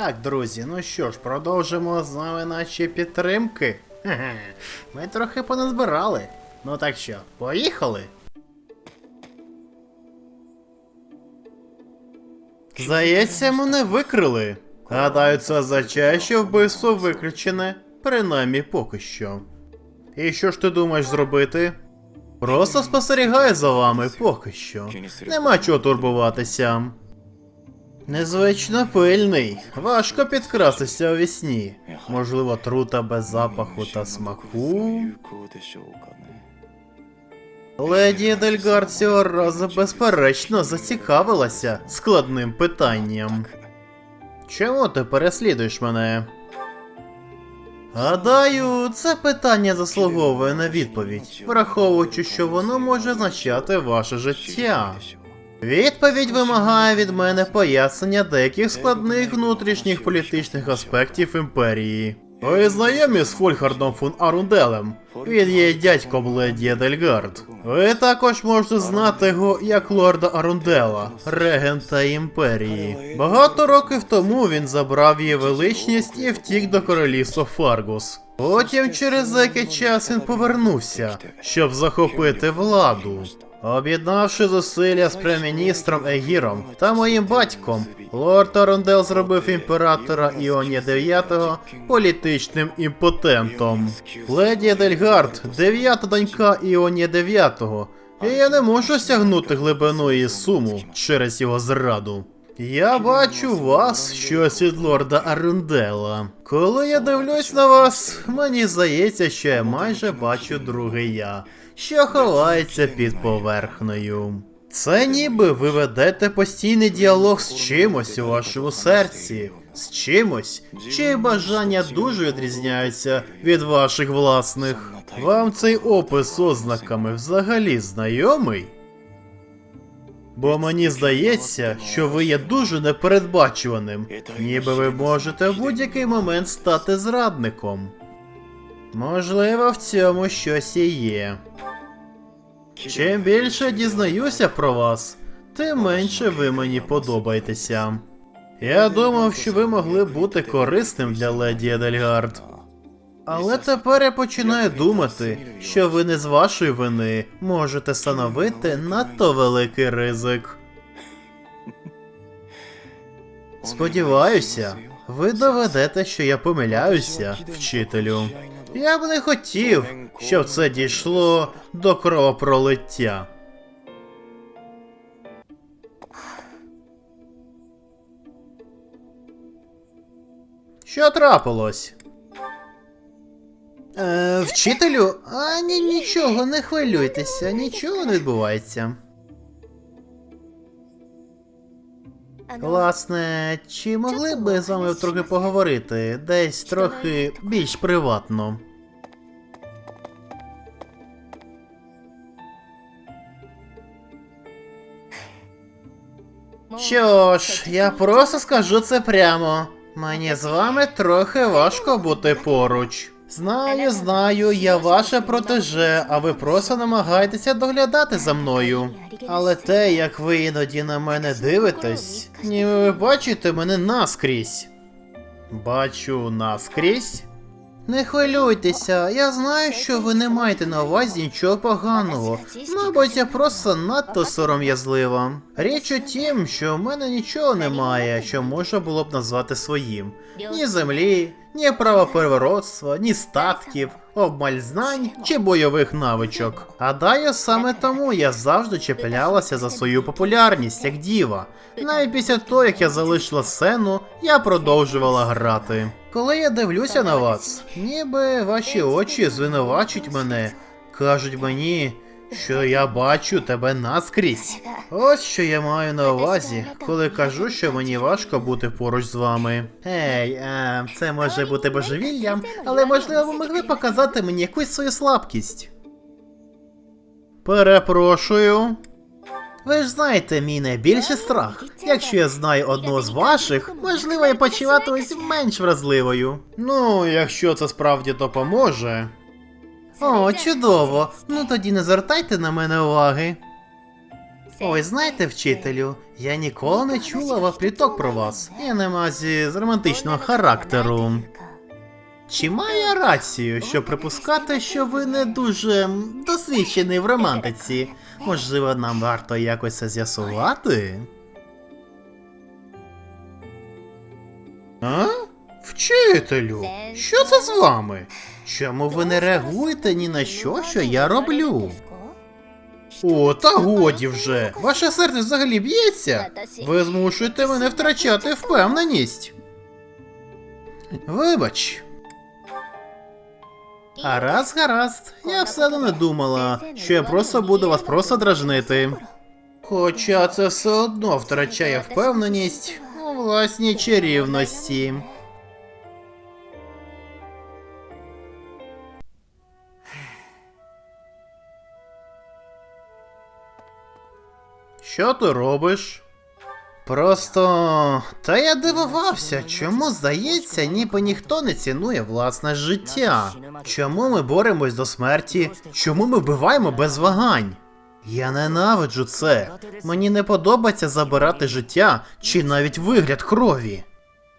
Так, друзі, ну що ж, продовжимо з нами наші підтримки. Хе-хе. Ми трохи поназбирали. Ну так що, поїхали? Здається, мене викрили. Гадаю, це означає, що вбивство виключене, принаймні поки що. І що ж ти думаєш зробити? Просто спостерігаю за вами поки що. Нема чого турбуватися. Незвично пильний. Важко підкрастися у вісні. Можливо, трута без запаху та смаку. Леді Дельгард цього разу безперечно зацікавилася складним питанням. Чому ти переслідуєш мене? Гадаю, це питання заслуговує на відповідь, враховуючи, що воно може означати ваше життя. Відповідь вимагає від мене пояснення деяких складних внутрішніх політичних аспектів імперії. Ви знайомі з Фольхардом фон Арунделем? Він є дядьком леді Едельгард. Ви також можете знати його як лорда Арундела, регента імперії. Багато років тому він забрав її величність і втік до королівства Фаргус. Потім через деякий час він повернувся, щоб захопити владу. Об'єднавши зусилля з прем'єрміністром Егіром та моїм батьком, лорд Арундел зробив імператора Іонія IX політичним імпотентом. Леді Едельгард, дев'ята донька Іонія IX, і я не можу сягнути глибину її суму через його зраду. Я бачу вас щось від лорда Арундела. Коли я дивлюсь на вас, мені здається, що я майже бачу другий я, що ховається під поверхнею. Це ніби ви ведете постійний діалог з чимось у вашому серці, з чимось, чиї бажання дуже відрізняються від ваших власних. Вам цей опис ознаками взагалі знайомий? Бо мені здається, що ви є дуже непередбачуваним, ніби ви можете в будь-який момент стати зрадником. Можливо, в цьому щось і є. Чим більше дізнаюся про вас, тим менше ви мені подобаєтеся. Я думав, що ви могли бути корисним для леді Едельгард. Але тепер я починаю думати, що ви не з вашої вини можете становити надто великий ризик. Сподіваюся, ви доведете, що я помиляюся, вчителю. Я б не хотів, щоб це дійшло до кровопролиття. Що трапилось? Е, вчителю? А ні, нічого, не хвилюйтеся, нічого не відбувається. Власне, чи могли б з вами трохи поговорити? Десь трохи більш приватно. Що ж, я просто скажу це прямо. Мені з вами трохи важко бути поруч. Знаю, знаю, я ваше протеже, а ви просто намагаєтеся доглядати за мною. Але те, як ви іноді на мене дивитесь, ніби ви бачите мене наскрізь. Бачу наскрізь? Не хвилюйтеся, я знаю, що ви не маєте на увазі нічого поганого. Мабуть, я просто надто сором'язлива. Річ у тім, що в мене нічого немає, що можна було б назвати своїм. Ні землі, ні правопервородства, ні статків, обмаль знань чи бойових навичок. Гадаю, саме тому я завжди чіплялася за свою популярність як діва. Навіть після того, як я залишила сцену, я продовжувала грати. Коли я дивлюся на вас, ніби ваші очі звинувачують мене, кажуть мені, що я бачу тебе наскрізь. Ось що я маю на увазі, коли кажу, що мені важко бути поруч з вами. Ей, е, це може бути божевіллям, але можливо ви могли показати мені якусь свою слабкість. Перепрошую. Ви ж знаєте, мій найбільший страх. Якщо я знаю одного з ваших, можливо, я почуватимусь менш вразливою. Ну, якщо це справді допоможе. О, чудово. Ну тоді не звертайте на мене уваги. Ой, знаєте, вчителю, я ніколи не чула пліток про вас. Я не мазі з романтичного характеру. Чи маю я рацію, що припускати, що ви не дуже досвідчений в романтиці? Можливо, нам варто якось це з'ясувати? А? Вчителю, що це з вами? Чому ви не реагуєте ні на що, що я роблю? О, та годі вже. Ваше серце взагалі б'ється? Ви змушуєте мене втрачати впевненість. Вибач. Гаразд, гаразд. Я все не думала, що я просто буду вас просто дражнити. Хоча це все одно втрачає впевненість у власній чарівності. Що ти робиш? Просто. Та я дивувався, чому здається, ніби ніхто не цінує власне життя. Чому ми боремось до смерті? Чому ми вбиваємо без вагань? Я ненавиджу це. Мені не подобається забирати життя чи навіть вигляд крові.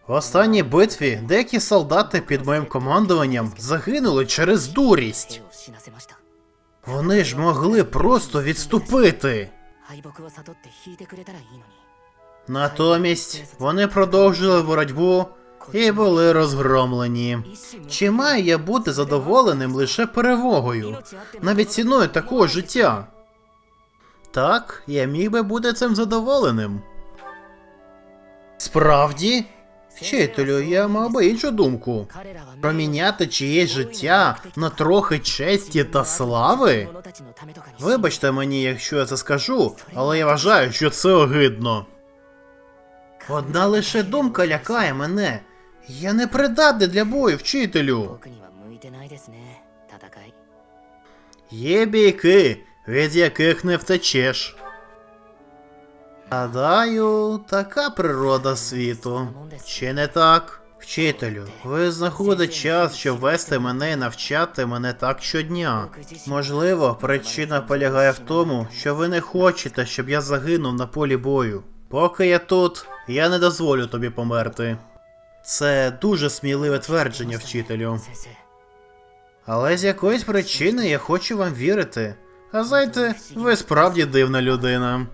В останній битві деякі солдати під моїм командуванням загинули через дурість. Вони ж могли просто відступити. Натомість вони продовжили боротьбу і були розгромлені. Чи маю я бути задоволеним лише перевогою, навіть ціною такого життя? Так, я міг би бути цим задоволеним. Справді? Вчителю, я мав іншу думку. Проміняти чиєсь життя на трохи честі та слави. Вибачте мені, якщо я це скажу, але я вважаю, що це огидно. Одна лише думка лякає мене. Я не придатний для бою, вчителю. Є бійки, від яких не втечеш. Гадаю, така природа світу. Чи не так? Вчителю, ви знаходите час, щоб вести мене і навчати мене так щодня. Можливо, причина полягає в тому, що ви не хочете, щоб я загинув на полі бою. Поки я тут, я не дозволю тобі померти. Це дуже сміливе твердження, вчителю. Але з якоїсь причини я хочу вам вірити. А знаєте, ви справді дивна людина.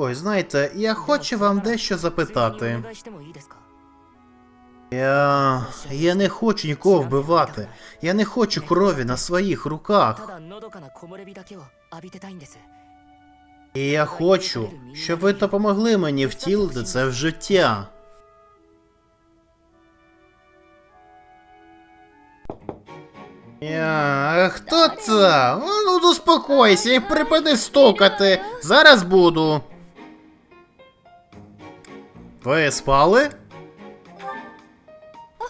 Ой, знаєте, я хочу вам дещо запитати. Я. Я не хочу нікого вбивати. Я не хочу крові на своїх руках. І я хочу, щоб ви допомогли мені втілити це в життя. Я... Хто це? Ну, ну успокойся і припини стукати. Зараз буду. Ви спали?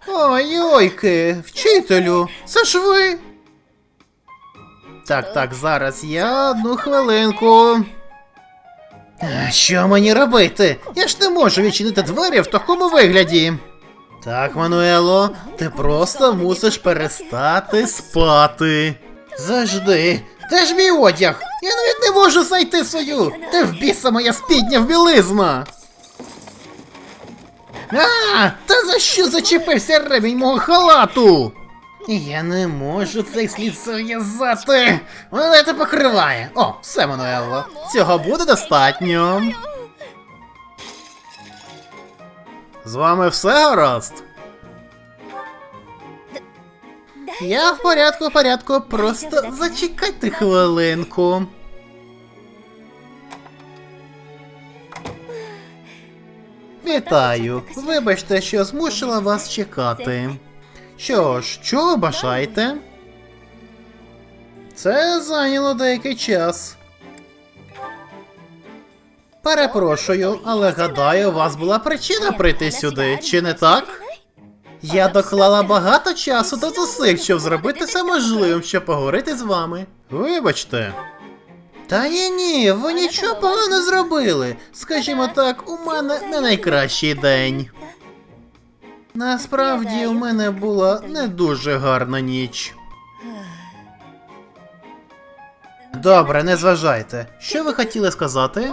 Ой, ойки, вчителю, це ж ви. Так, так, зараз я одну хвилинку. Що мені робити? Я ж не можу відчинити двері в такому вигляді. Так, Мануело, ти просто мусиш перестати спати. Завжди. Де ж мій одяг? Я навіть не можу знайти свою. Де в біса моя спідня в білизна? А, та за що зачепився ремінь мого халату? Я не можу цей слід зав'язати. Мене це покриває. О, все, Мануело. Цього буде достатньо. З вами все гаразд? Я в порядку, в порядку. Просто зачекайте хвилинку. Вітаю. Вибачте, що змусила вас чекати. Що ж, чого бажаєте? Це зайняло деякий час. Перепрошую, але гадаю, у вас була причина прийти сюди, чи не так? Я доклала багато часу та зусиль, щоб зробити все можливим, щоб поговорити з вами. Вибачте. Та ні, ні, ви нічого погано зробили. Скажімо так, у мене не найкращий день. Насправді у мене була не дуже гарна ніч. Добре, не зважайте. Що ви хотіли сказати?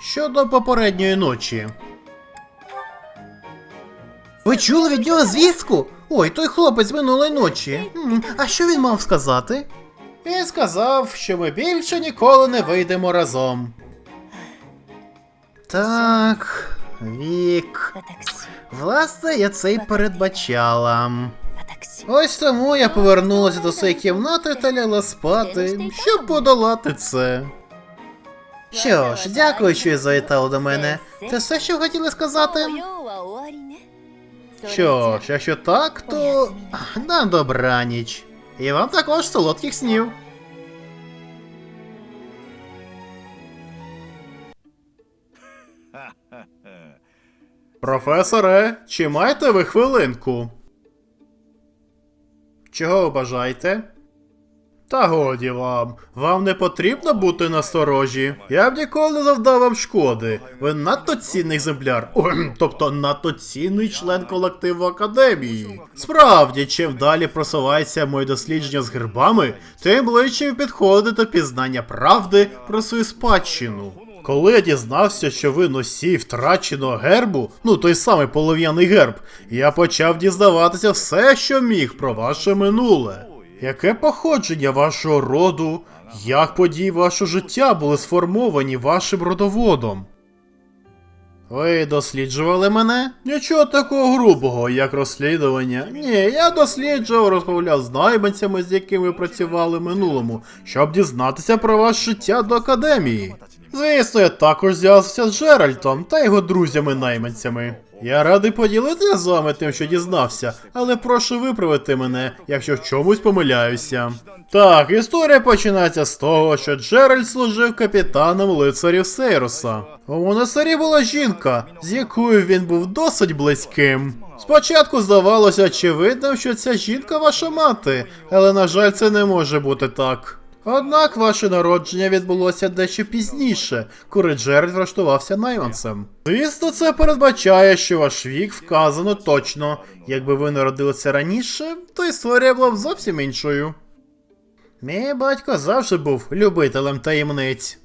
Щодо попередньої ночі. Ви чули від нього звістку? Ой, той хлопець минулої ночі. А що він мав сказати? і сказав, що ми більше ніколи не вийдемо разом. Так. Вік. Власне, я це й передбачала. Ось тому я повернулася до своєї кімнати та лягла спати, щоб подолати це. Що ж, дякую, що завітали до мене. Це все, що хотіли сказати? Що ж, якщо так, то на добраніч. І вам також солодких снів. Професоре, чи маєте ви хвилинку? Чого ви бажаєте? Та годі вам, вам не потрібно бути насторожі. Я б ніколи не завдав вам шкоди. Ви надто цінний екземпляр, Ой, тобто надто цінний член колективу академії. Справді, чим далі просувається моє дослідження з гербами, тим ближче ви підходите до пізнання правди про свою спадщину. Коли я дізнався, що ви носій втраченого гербу, ну той самий полов'яний герб, я почав дізнаватися все, що міг про ваше минуле. Яке походження вашого роду, як події вашого життя були сформовані вашим родоводом? Ви досліджували мене? Нічого такого грубого, як розслідування. Ні, я досліджував, розмовляв з найманцями, з якими працювали в минулому, щоб дізнатися про ваше життя до академії. Звісно, я також зв'язався з Джеральтом та його друзями-найманцями. Я радий поділитися з вами тим, що дізнався, але прошу виправити мене, якщо в чомусь помиляюся. Так, історія починається з того, що Джеральд служив капітаном лицарів Сейруса. У монастирі була жінка, з якою він був досить близьким. Спочатку здавалося очевидним, що ця жінка ваша мати, але на жаль, це не може бути так. Однак ваше народження відбулося дещо пізніше, коли Джеральд влаштувався найманцем. Звісно, це передбачає, що ваш вік вказано точно. Якби ви народилися раніше, то історія була б зовсім іншою. Мій батько завжди був любителем таємниць.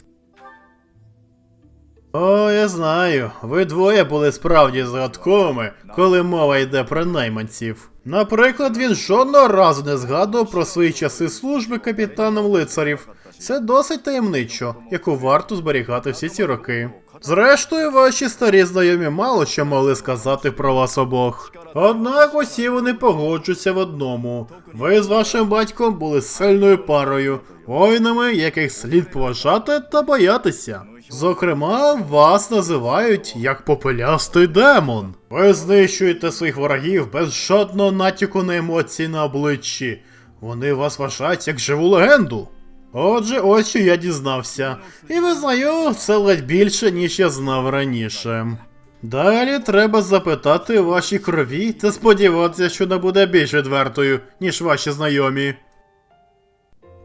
О, я знаю. Ви двоє були справді загадковими, коли мова йде про найманців. Наприклад, він жодного разу не згадував про свої часи служби капітаном лицарів. Це досить таємничо, яку варто зберігати всі ці роки. Зрештою, ваші старі знайомі мало що могли сказати про вас обох. Однак усі вони погоджуються в одному. Ви з вашим батьком були сильною парою, воїнами, яких слід поважати та боятися. Зокрема, вас називають як попелястий демон. Ви знищуєте своїх ворогів без жодного натяку на емоції на обличчі. Вони вас вважають як живу легенду. Отже, ось що я дізнався. І визнаю, це ледь більше, ніж я знав раніше. Далі треба запитати у вашій крові та сподіватися, що вона буде більш відвертою, ніж ваші знайомі.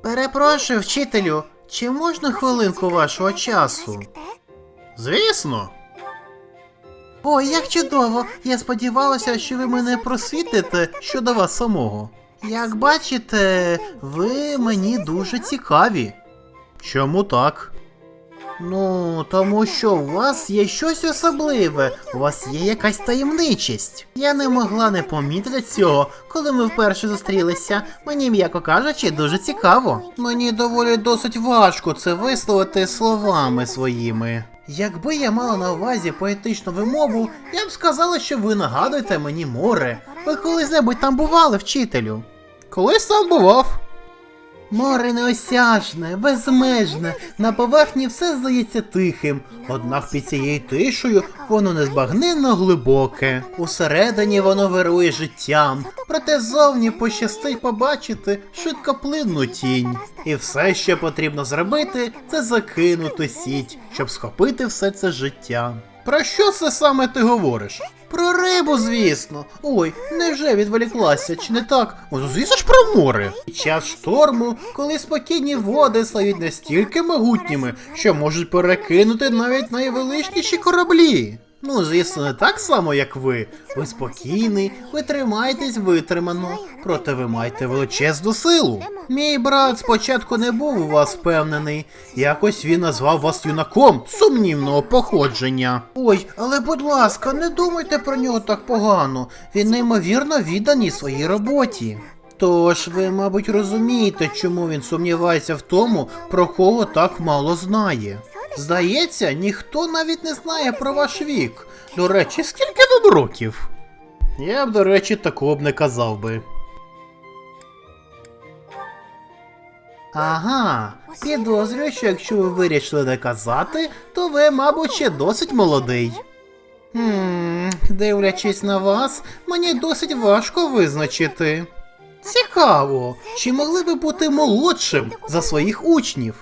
Перепрошую, вчителю, чи можна хвилинку вашого часу? Звісно. Ой, як чудово! Я сподівалася, що ви мене просвітите щодо вас самого. Як бачите, ви мені дуже цікаві. Чому так? Ну, тому що у вас є щось особливе, у вас є якась таємничість. Я не могла не помітити цього, коли ми вперше зустрілися. Мені, м'яко кажучи, дуже цікаво. Мені доволі досить важко це висловити словами своїми. Якби я мала на увазі поетичну вимову, я б сказала, що ви нагадуєте мені море. Ви колись-небудь там бували, вчителю? Колись там бував. Море неосяжне, безмежне, на поверхні все здається тихим, однак під цією тишею воно незбагненно глибоке. Усередині воно вирує життям, проте зовні пощастить побачити швидкоплинну тінь. І все, що потрібно зробити, це закинути сіть, щоб схопити все це життя. Про що це саме ти говориш? Про рибу, звісно. Ой, невже відволіклася, чи не так? О, ну, звісно ж про море. Під час шторму, коли спокійні води стають настільки могутніми, що можуть перекинути навіть найвеличніші кораблі. Ну, звісно, не так само, як ви. Ви спокійний, ви тримаєтесь витримано, проте ви маєте величезну силу. Мій брат спочатку не був у вас впевнений. Якось він назвав вас юнаком сумнівного походження. Ой, але будь ласка, не думайте про нього так погано. Він неймовірно відданий своїй роботі. Тож ви, мабуть, розумієте, чому він сумнівається в тому, про кого так мало знає. Здається, ніхто навіть не знає про ваш вік. До речі, скільки вам років? Я б, до речі, такого б не казав би. Ага, підозрюю, що якщо ви вирішили не казати, то ви, мабуть, ще досить молодий. Хм, дивлячись на вас, мені досить важко визначити. Цікаво, чи могли ви бути молодшим за своїх учнів?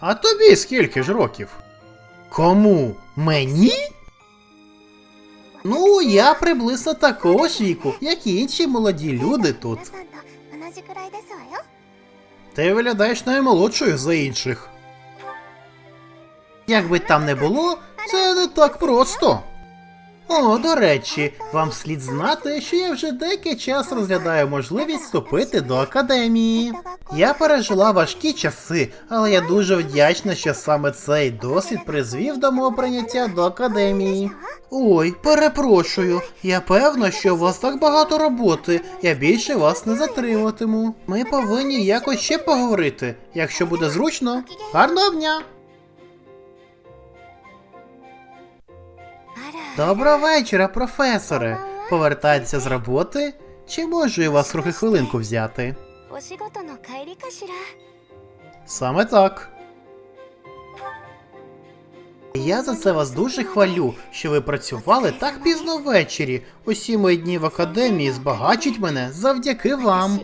А тобі скільки ж років? Кому? Мені? Ну, я приблизно такого ж віку, як і інші молоді люди тут. Ти виглядаєш наймолодшою за інших. Як би там не було, це не так просто. О, до речі, вам слід знати, що я вже деякий час розглядаю можливість вступити до академії. Я пережила важкі часи, але я дуже вдячна, що саме цей досвід призвів до мого прийняття до академії. Ой, перепрошую, я певна, що у вас так багато роботи, я більше вас не затримуватиму. Ми повинні якось ще поговорити, якщо буде зручно. Гарного дня! Доброго вечора, професоре. Повертається з роботи? Чи можу я вас трохи хвилинку взяти? Саме так. Я за це вас дуже хвалю, що ви працювали так пізно ввечері. Усі мої дні в академії збагачуть мене завдяки вам.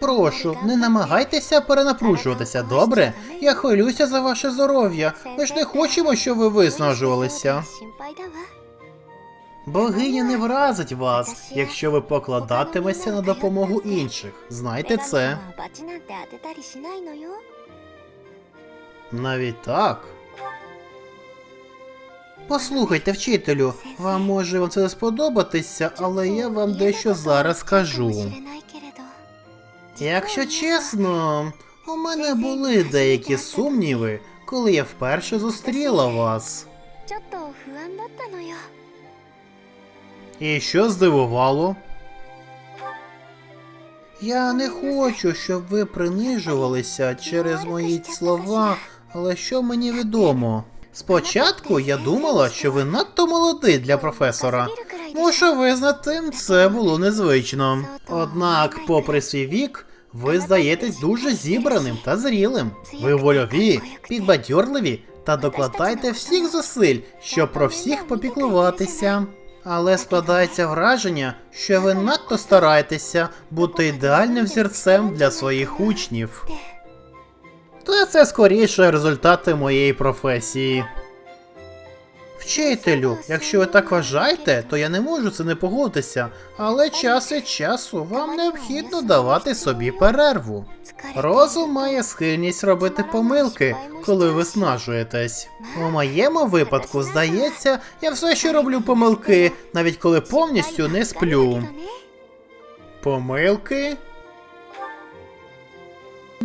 Прошу, не намагайтеся перенапружуватися, добре? Я хвилююся за ваше здоров'я. Ми ж не хочемо, щоб ви виснажувалися. Богиня не вразить вас, якщо ви покладатиметеся на допомогу інших. Знайте це. Навіть так. Послухайте, вчителю, вам може вам це сподобатися, але я вам дещо зараз скажу. Якщо чесно, у мене були деякі сумніви, коли я вперше зустріла вас. І що здивувало? Я не хочу, щоб ви принижувалися через мої слова, але що мені відомо. Спочатку я думала, що ви надто молодий для професора. Мушу визнати, це було незвично. Однак, попри свій вік, ви здаєтесь дуже зібраним та зрілим. Ви вольові, підбадьорливі та докладайте всіх зусиль, щоб про всіх попіклуватися. Але складається враження, що ви надто стараєтеся бути ідеальним взірцем для своїх учнів. То це скоріше результати моєї професії. Вчителю, якщо ви так вважаєте, то я не можу це не погодитися, але час від часу вам необхідно давати собі перерву. Розум має схильність робити помилки, коли виснажуєтесь. У моєму випадку, здається, я все ще роблю помилки, навіть коли повністю не сплю. Помилки?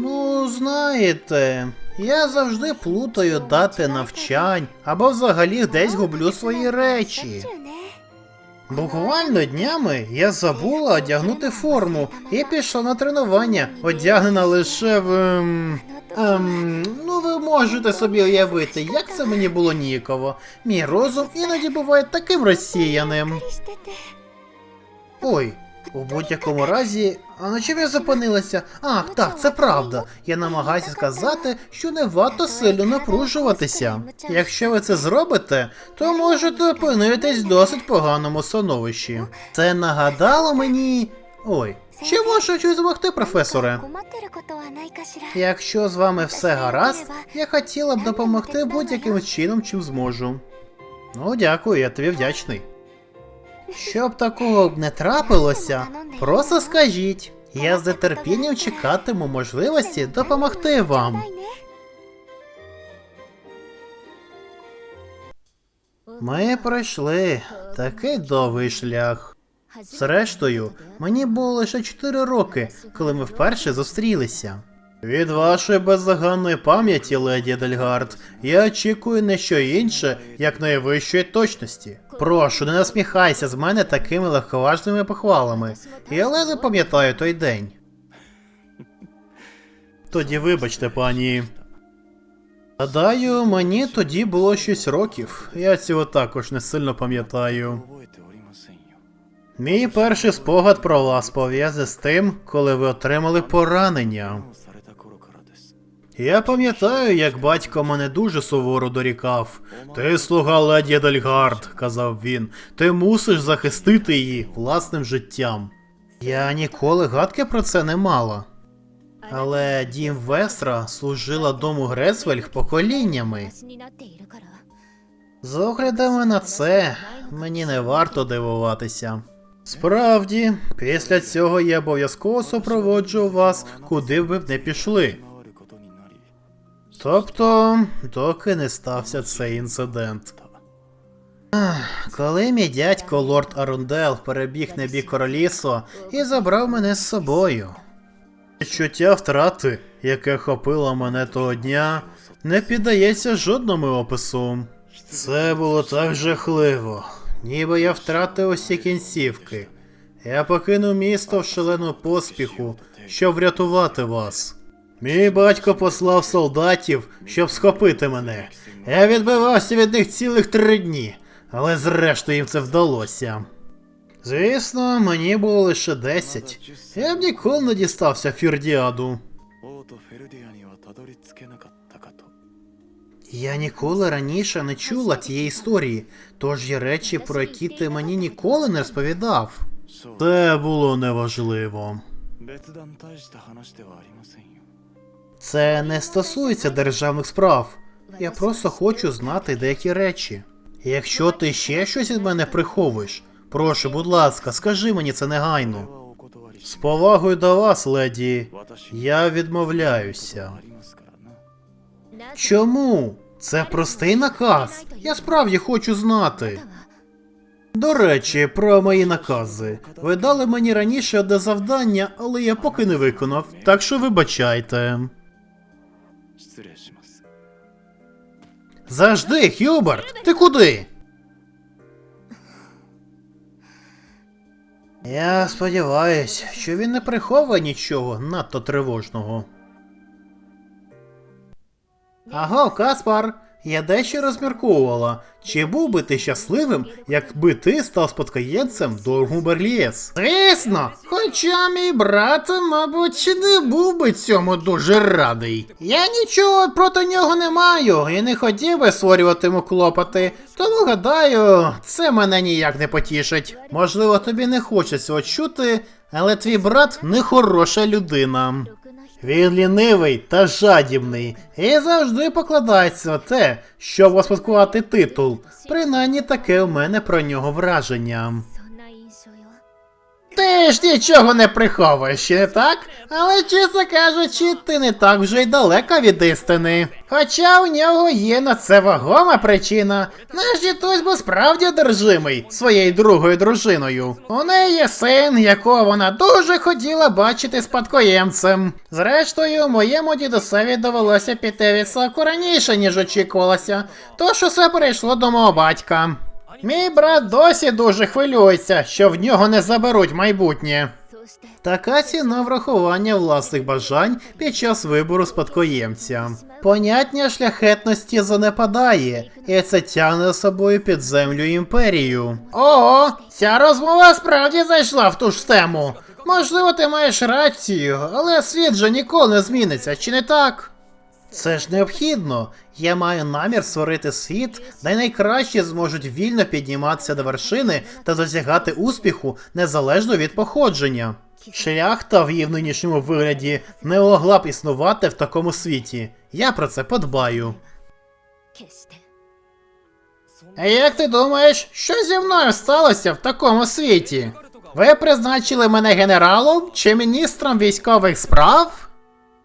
Ну, знаєте, я завжди плутаю дати навчань або взагалі десь гублю свої речі. Буквально днями я забула одягнути форму і пішла на тренування, одягнена лише в. Ем, ем, ну ви можете собі уявити, як це мені було ніково. Мій розум іноді буває таким розсіяним. Ой, у будь-якому разі, а на чим я зупинилася? Ах, так, це правда. Я намагаюся сказати, що не варто сильно напружуватися. Якщо ви це зробите, то можете опинитись в досить поганому становищі. Це нагадало мені. Ой, чи можу щось допомогти, професоре? Якщо з вами все гаразд, я хотіла б допомогти будь-яким чином, чим зможу. Ну, дякую, я тобі вдячний. Щоб такого б не трапилося, просто скажіть. Я з нетерпінням чекатиму можливості допомогти вам. Ми пройшли такий довгий шлях. Зрештою, мені було лише 4 роки, коли ми вперше зустрілися. Від вашої беззаганної пам'яті, леді Дельгард, я очікую не що інше, як найвищої точності. Прошу, не насміхайся з мене такими легковажними похвалами. Я ледве пам'ятаю той день. Тоді вибачте, пані. Гадаю, мені тоді було 6 років. Я цього також не сильно пам'ятаю. Мій перший спогад про вас пов'язаний з тим, коли ви отримали поранення. Я пам'ятаю, як батько мене дуже суворо дорікав. Ти слуга леді Дальгард, казав він. Ти мусиш захистити її власним життям. Я ніколи гадки про це не мала. Але дім Вестра служила дому Грецвельг поколіннями. З оглядами на це мені не варто дивуватися. Справді, після цього я обов'язково супроводжу вас, куди б ви б не пішли. Тобто, доки не стався цей інцидент. Коли мій дядько лорд Арундел перебіг на бік королісу і забрав мене з собою. Відчуття втрати, яке хопило мене того дня, не піддається жодному опису. Це було так жахливо, ніби я втратив усі кінцівки. Я покинув місто в шалену поспіху, щоб врятувати вас. Мій батько послав солдатів, щоб схопити мене. Я відбивався від них цілих три дні, але зрештою їм це вдалося. Звісно, мені було лише 10. Я б ніколи не дістався Фірдіаду. Я ніколи раніше не чула тієї історії, тож є речі, про які ти мені ніколи не розповідав. Це було неважливо. Це не стосується державних справ. Я просто хочу знати деякі речі. Якщо ти ще щось від мене приховуєш, прошу, будь ласка, скажи мені це негайно. З повагою до вас, леді, я відмовляюся. Чому? Це простий наказ. Я справді хочу знати. До речі, про мої накази. Ви дали мені раніше одне завдання, але я поки не виконав, так що вибачайте. Завжди, Хюберт, ти куди? Я сподіваюсь, що він не приховує нічого надто тривожного. Аго, Каспар, я дещо розмірковувала. Чи був би ти щасливим, якби ти став спадкоємцем Доргу Берлієс? Звісно, хоча мій брат, мабуть, не був би цьому дуже радий. Я нічого проти нього не маю і не хотів би створювати йому клопоти, тому гадаю, це мене ніяк не потішить. Можливо, тобі не хочеться чути, але твій брат нехороша людина. Він лінивий та жадібний і завжди покладається на те, щоб успадкувати титул. Принаймні таке у мене про нього враження. Ти ж нічого не приховуєш, чи не так? Але, чесно кажучи, ти не так вже й далека від істини. Хоча у нього є на це вагома причина. Наш дідусь був справді одержимий своєю другою дружиною. У неї є син, якого вона дуже хотіла бачити спадкоємцем. Зрештою, моєму дідусеві довелося піти від саку раніше, ніж очікувалося, тож усе перейшло до мого батька. Мій брат досі дуже хвилюється, що в нього не заберуть майбутнє. Така ціна врахування власних бажань під час вибору спадкоємця. Поняття шляхетності занепадає, і це тягне за собою під землю імперію. О, ця розмова справді зайшла в ту ж тему. Можливо, ти маєш рацію, але світ же ніколи не зміниться, чи не так? Це ж необхідно. Я маю намір створити світ, де найкращі зможуть вільно підніматися до вершини та досягати успіху незалежно від походження. Шляхта в її нинішньому вигляді не могла б існувати в такому світі. Я про це подбаю. А як ти думаєш, що зі мною сталося в такому світі? Ви призначили мене генералом чи міністром військових справ?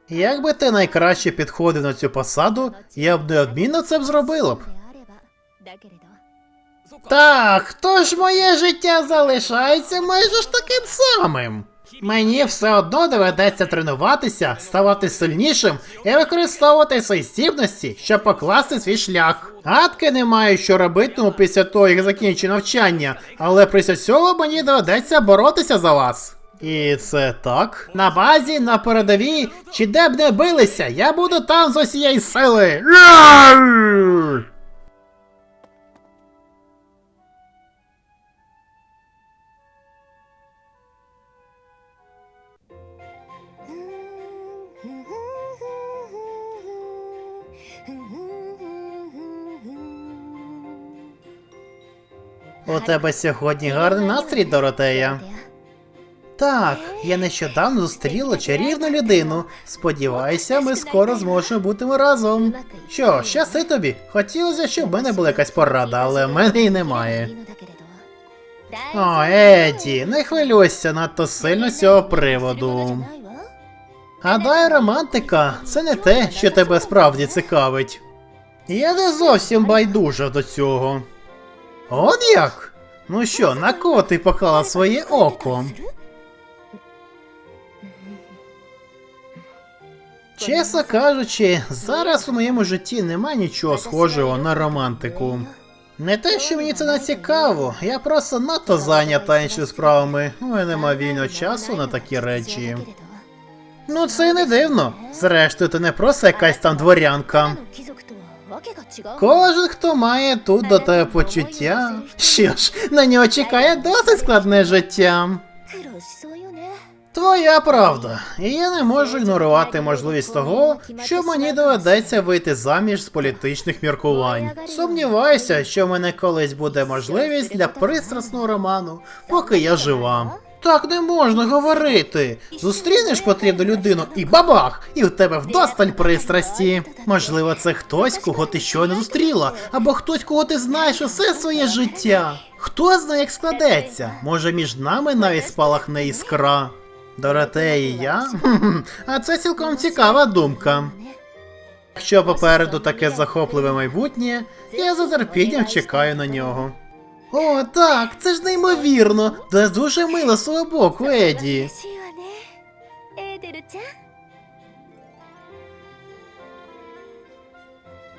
Якби ти найкраще підходив на цю посаду, я б неодмінно це б зробила б. Так, хто ж моє життя залишається майже ж таким самим. Мені все одно доведеться тренуватися, ставати сильнішим і використовувати свої здібності, щоб покласти свій шлях. Гадки не маю, що робитиму ну, після того, як закінчу навчання, але після цього мені доведеться боротися за вас. І це так? На базі, на передовій, чи де б не билися, я буду там з усієї сили. У тебе сьогодні гарний настрій, Доротея. Так, я нещодавно зустріла чарівну людину. Сподіваюся, ми скоро зможемо бути разом. Що, щаси тобі? Хотілося, щоб в мене була якась порада, але в мене її немає. О, Еді, не хвилюйся надто сильно з цього приводу. Гадаю, романтика це не те, що тебе справді цікавить. Я не зовсім байдужа до цього. От як? Ну що, на кого ти поклала своє око? Чесно кажучи, зараз у моєму житті немає нічого схожого на романтику. Не те, що мені це не цікаво, я просто надто зайнята іншими справами. У мене нема вільного часу на такі речі. Ну це й не дивно. Зрештою, ти не просто якась там дворянка. Кожен, хто має тут до тебе почуття. Що ж, на нього чекає досить складне життя. Твоя правда, і я не можу ігнорувати можливість того, що мені доведеться вийти заміж з політичних міркувань. Сумніваюся, що в мене колись буде можливість для пристрасного роману, поки я жива. Так не можна говорити. Зустрінеш потрібну людину і бабах! І в тебе вдосталь пристрасті. Можливо, це хтось, кого ти щойно зустріла, або хтось, кого ти знаєш усе своє життя. Хто знає, як складеться? Може, між нами навіть спалахне іскра. Доротея і я? А це цілком цікава думка. Якщо попереду таке захопливе майбутнє, я за терпінням чекаю на нього. О, так, це ж неймовірно. Та дуже мило з свого боку, Еді. Е,